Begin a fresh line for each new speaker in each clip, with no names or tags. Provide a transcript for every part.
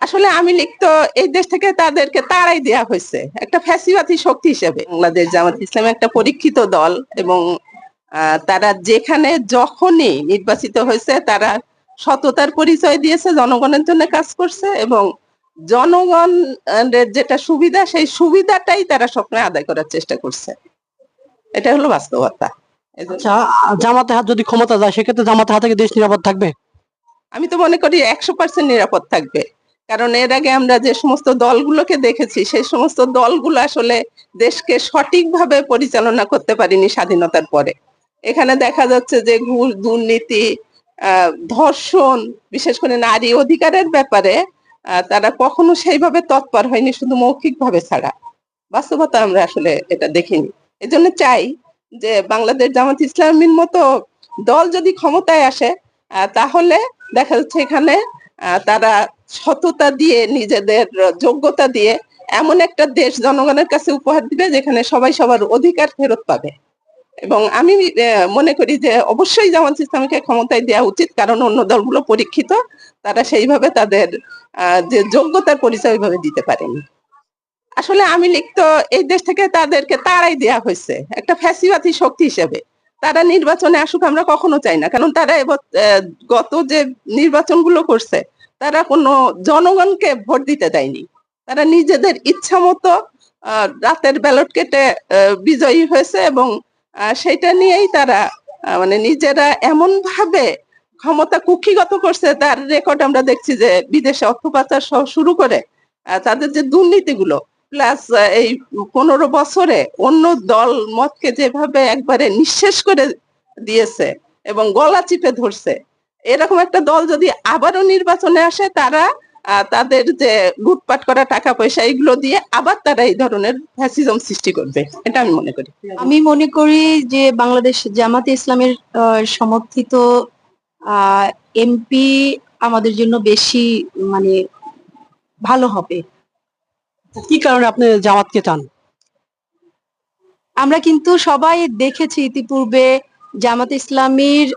আসলে আমি লিখতো এই দেশ থেকে তাদেরকে তাড়াই দেওয়া হয়েছে। একটা ফ্যাসিবাদী শক্তি হিসেবে বাংলাদেশ জামাত ইসলাম একটা পরীক্ষিত দল এবং তারা যেখানে যখনই নির্বাচিত হয়েছে তারা সততার পরিচয় দিয়েছে জনগণের জন্য কাজ করছে এবং জনগণের যেটা সুবিধা সেই সুবিধাটাই তারা সবসময় আদায় করার চেষ্টা করছে। এটা হলো বাস্তবতা।
আচ্ছা জামাতে হাত যদি ক্ষমতা যায় সেক্ষেত্রে জামাতে হাতে দেশ নিরাপদ থাকবে?
আমি তো মনে করি একশো পার্সেন্ট নিরাপদ থাকবে। কারণ এর আগে আমরা যে সমস্ত দলগুলোকে দেখেছি, সেই সমস্ত দলগুলো আসলে দেশকে সঠিকভাবে পরিচালনা করতে পারিনি স্বাধীনতার পরে। এখানে দেখা যাচ্ছে যে ঘুষ, দুর্নীতি ধর্ষণ, বিশেষ করে নারী অধিকারের ব্যাপারে তারা কখনো সেইভাবে তৎপর হয়নি, শুধু মৌখিকভাবে ছাড়া। বাস্তবতা আমরা আসলে এটা দেখিনি। এজন্য চাই যে বাংলাদেশ জামাত ইসলামীর মতো দল যদি ক্ষমতায় আসে তাহলে দেখা যাচ্ছে এখানে তারা সততা দিয়ে, নিজেদের যোগ্যতা দিয়ে এমন একটা দেশ জনগণের কাছে উপহার দিবে যেখানে সবাই সবার অধিকার ফেরত পাবে। এবং আমি মনে করি যে অবশ্যই জামাত ইসলামীকে ক্ষমতায় দেওয়া উচিত, কারণ অন্য দলগুলো পরীক্ষিত, তারা সেইভাবে তাদের যে যোগ্যতার পরিচয় ওইভাবে দিতে পারেনি। আসলে আমি লিখতো এই দেশ থেকে তাদেরকে তাড়াই দেওয়া হয়েছে, একটা ফ্যাসিবাদী শক্তি হিসেবে। তারা নির্বাচনে আসুক আমরা কখনো চাই না, কারণ তারা গত যে নির্বাচনগুলো করছে তারা কোনো জনগণকে ভোট দিতে দেয়নি। তারা নিজেদের ইচ্ছা মতো রাতের ব্যালট কেটে বিজয়ী হয়েছে এবং সেটা নিয়েই তারা মানে নিজেরা এমন ভাবে ক্ষমতা কুক্ষিগত করছে, তার রেকর্ড আমরা দেখছি যে বিদেশে অর্থ পাচার সহ শুরু করে তাদের যে দুর্নীতিগুলো প্লাস এই পনেরো বছরে অন্য দল মতকে যেভাবে একবারে নিঃশেষ করে দিয়েছে এবং গলা চিপে ধরছে এরকম একটা দল যদি আবারও নির্বাচনে আসে তারা আহ, তাদের যে লুটপাট করা টাকা পয়সা এগুলো দিয়ে আবার তারা এই ধরনের ফ্যাসিজম সৃষ্টি করবে। এটা আমি মনে করি।
আমি মনে করি যে বাংলাদেশ জামাতে ইসলামের আহ, সমর্থিত এমপি আমাদের জন্য বেশি মানে ভালো হবে।
কি কারণে আপনি জামাতকে চান?
আমরা কিন্তু সবাই দেখেছি ইতিপূর্বে জামাত ইসলামীর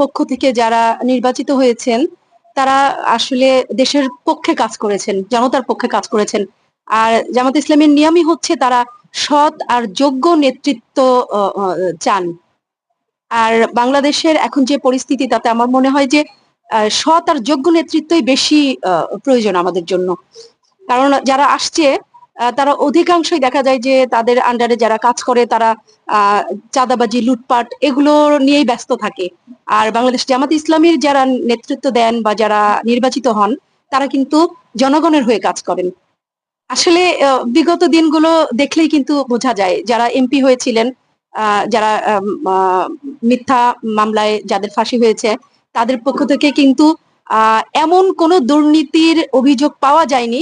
পক্ষ থেকে যারা নির্বাচিত হয়েছেন, তারা আসলে দেশের পক্ষে কাজ করেছেন, জনতার পক্ষে কাজ করেছেন। আর জামাত ইসলামের নিয়মই হচ্ছে তারা সৎ আর যোগ্য নেতৃত্ব চান। আর বাংলাদেশের এখন যে পরিস্থিতি, তাতে আমার মনে হয় যে সৎ আর যোগ্য নেতৃত্বই বেশি প্রয়োজন আমাদের জন্য। কারণ যারা আসছে তারা অধিকাংশই দেখা যায় যে তাদের আন্ডারে যারা কাজ করে, তারা চাঁদাবাজি, লুটপাট এগুলো নিয়েই ব্যস্ত থাকে। আর বাংলাদেশ জামাত ইসলামীর যারা নেতৃত্ব দেন বা যারা নির্বাচিত হন, তারা কিন্তু জনগণের হয়ে কাজ করেন। আসলে বিগত দিনগুলো দেখলেই কিন্তু বোঝা যায় যারা এমপি হয়েছিলেন যারা মিথ্যা মামলায় যাদের ফাঁসি হয়েছে, তাদের পক্ষ থেকে কিন্তু এমন কোনো দুর্নীতির অভিযোগ পাওয়া যায়নি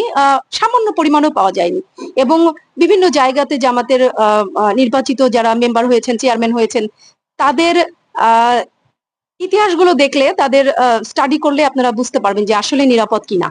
সামান্য পরিমাণও পাওয়া যায়নি। এবং বিভিন্ন জায়গাতে জামাতের নির্বাচিত যারা মেম্বার হয়েছেন চেয়ারম্যান হয়েছেন, তাদের ইতিহাসগুলো দেখলে, তাদের স্টাডি করলে আপনারা বুঝতে পারবেন যে আসলে নিরাপদ কিনা।